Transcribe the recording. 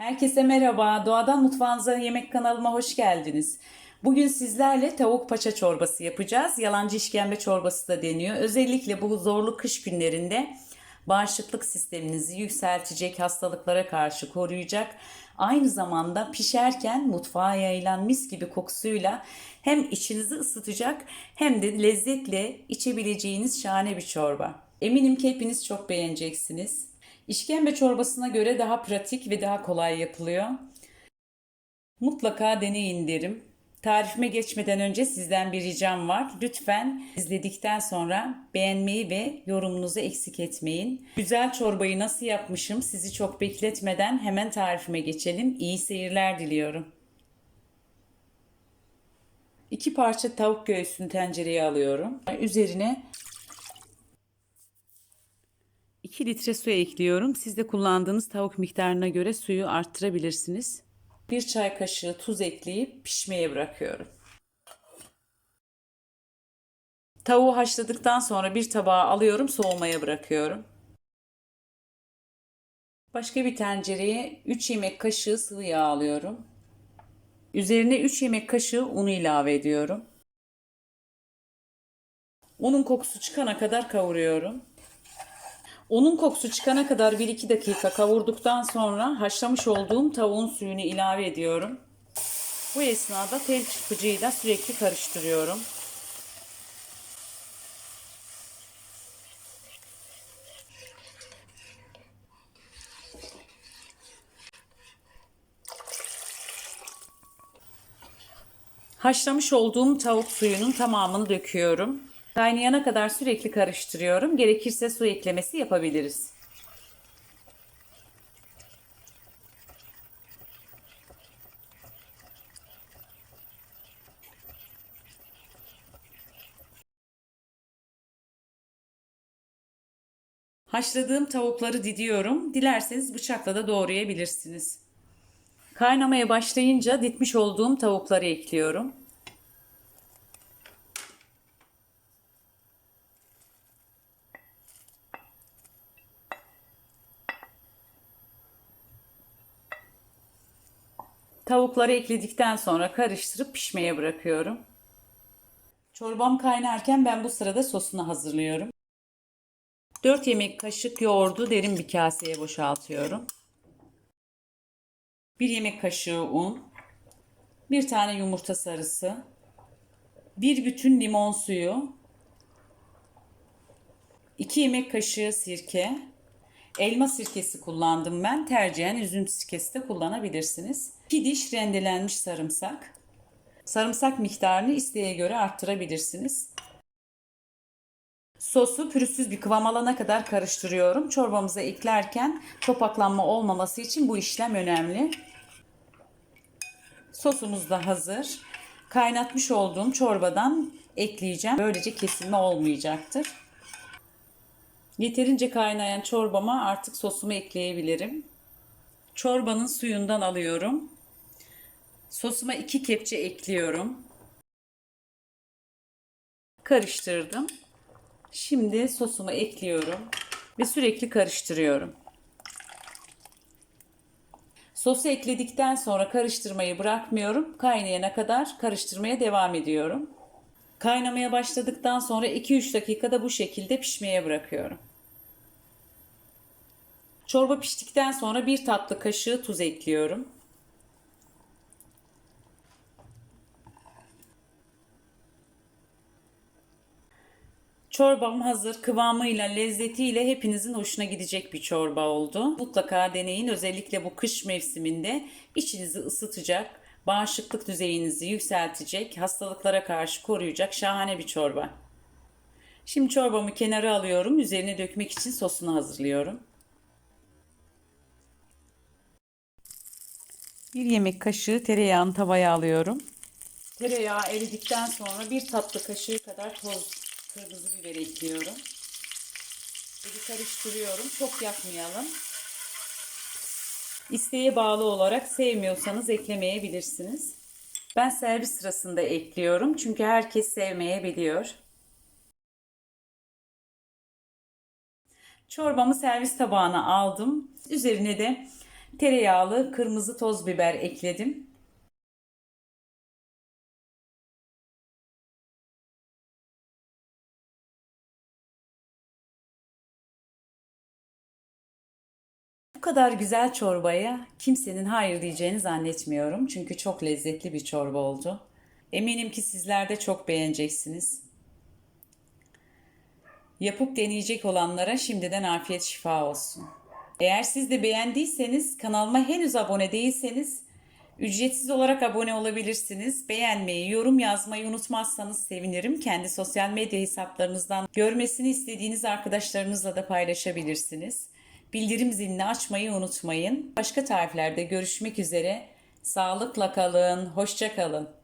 Herkese merhaba. Doğadan Mutfağınıza Yemek kanalıma hoş geldiniz. Bugün sizlerle tavuk paça çorbası yapacağız. Yalancı işkembe çorbası da deniyor. Özellikle bu zorlu kış günlerinde bağışıklık sisteminizi yükseltecek, hastalıklara karşı koruyacak. Aynı zamanda pişerken mutfağa yayılan mis gibi kokusuyla hem içinizi ısıtacak hem de lezzetle içebileceğiniz şahane bir çorba. Eminim ki hepiniz çok beğeneceksiniz. İşkembe çorbasına göre daha pratik ve daha kolay yapılıyor. Mutlaka deneyin derim. Tarifime geçmeden önce sizden bir ricam var. Lütfen izledikten sonra beğenmeyi ve yorumunuzu eksik etmeyin. Güzel çorbayı nasıl yapmışım sizi çok bekletmeden hemen tarifime geçelim. İyi seyirler diliyorum. İki parça tavuk göğsünü tencereye alıyorum. Üzerine 2 litre su ekliyorum. Siz de kullandığınız tavuk miktarına göre suyu arttırabilirsiniz. 1 çay kaşığı tuz ekleyip pişmeye bırakıyorum. Tavuğu haşladıktan sonra bir tabağa alıyorum, soğumaya bırakıyorum. Başka bir tencereye 3 yemek kaşığı sıvı yağ alıyorum. Üzerine 3 yemek kaşığı unu ilave ediyorum. Unun kokusu çıkana kadar kavuruyorum. Unun kokusu çıkana kadar 1-2 dakika kavurduktan sonra haşlamış olduğum tavuğun suyunu ilave ediyorum. Bu esnada tel çırpıcıyla sürekli karıştırıyorum. Haşlamış olduğum tavuk suyunun tamamını döküyorum. Kaynayana kadar sürekli karıştırıyorum. Gerekirse su eklemesi yapabiliriz. Haşladığım tavukları didiyorum. Dilerseniz bıçakla da doğrayabilirsiniz. Kaynamaya başlayınca ditmiş olduğum tavukları ekliyorum. Tavukları ekledikten sonra karıştırıp pişmeye bırakıyorum. Çorbam kaynarken ben bu sırada sosunu hazırlıyorum. 4 yemek kaşık yoğurdu derin bir kaseye boşaltıyorum. 1 yemek kaşığı un, 1 tane yumurta sarısı, 1 bütün limon suyu, 2 yemek kaşığı sirke, elma sirkesi kullandım ben. Tercihen üzüm sirkesi de kullanabilirsiniz. 2 diş rendelenmiş sarımsak. Sarımsak miktarını isteğe göre arttırabilirsiniz. Sosu pürüzsüz bir kıvam alana kadar karıştırıyorum. Çorbamıza eklerken topaklanma olmaması için bu işlem önemli. Sosumuz da hazır. Kaynatmış olduğum çorbadan ekleyeceğim. Böylece kesilme olmayacaktır. Yeterince kaynayan çorbama artık sosumu ekleyebilirim. Çorbanın suyundan alıyorum. Sosuma iki kepçe ekliyorum. Karıştırdım. Şimdi sosumu ekliyorum ve sürekli karıştırıyorum. Sosu ekledikten sonra karıştırmayı bırakmıyorum. Kaynayana kadar karıştırmaya devam ediyorum. Kaynamaya başladıktan sonra 2-3 dakikada bu şekilde pişmeye bırakıyorum. Çorba piştikten sonra bir tatlı kaşığı tuz ekliyorum. Çorbam hazır. Kıvamıyla, lezzetiyle hepinizin hoşuna gidecek bir çorba oldu. Mutlaka deneyin. Özellikle bu kış mevsiminde içinizi ısıtacak, bağışıklık düzeyinizi yükseltecek, hastalıklara karşı koruyacak şahane bir çorba. Şimdi çorbamı kenara alıyorum. Üzerine dökmek için sosunu hazırlıyorum. Bir yemek kaşığı tereyağını tavaya alıyorum. Tereyağı eridikten sonra bir tatlı kaşığı kadar toz kırmızı biber ekliyorum. Bir karıştırıyorum. Çok yakmayalım. İsteğe bağlı olarak sevmiyorsanız eklemeyebilirsiniz. Ben servis sırasında ekliyorum. Çünkü herkes sevmeyebiliyor. Çorbamı servis tabağına aldım. Üzerine de tereyağlı kırmızı toz biber ekledim. Bu kadar güzel çorbaya kimsenin hayır diyeceğini zannetmiyorum. Çünkü çok lezzetli bir çorba oldu. Eminim ki sizler de çok beğeneceksiniz. Yapıp deneyecek olanlara şimdiden afiyet şifa olsun. Eğer siz de beğendiyseniz kanalıma henüz abone değilseniz ücretsiz olarak abone olabilirsiniz. Beğenmeyi, yorum yazmayı unutmazsanız sevinirim. Kendi sosyal medya hesaplarınızdan görmesini istediğiniz arkadaşlarınızla da paylaşabilirsiniz. Bildirim zilini açmayı unutmayın. Başka tariflerde görüşmek üzere. Sağlıkla kalın, hoşça kalın.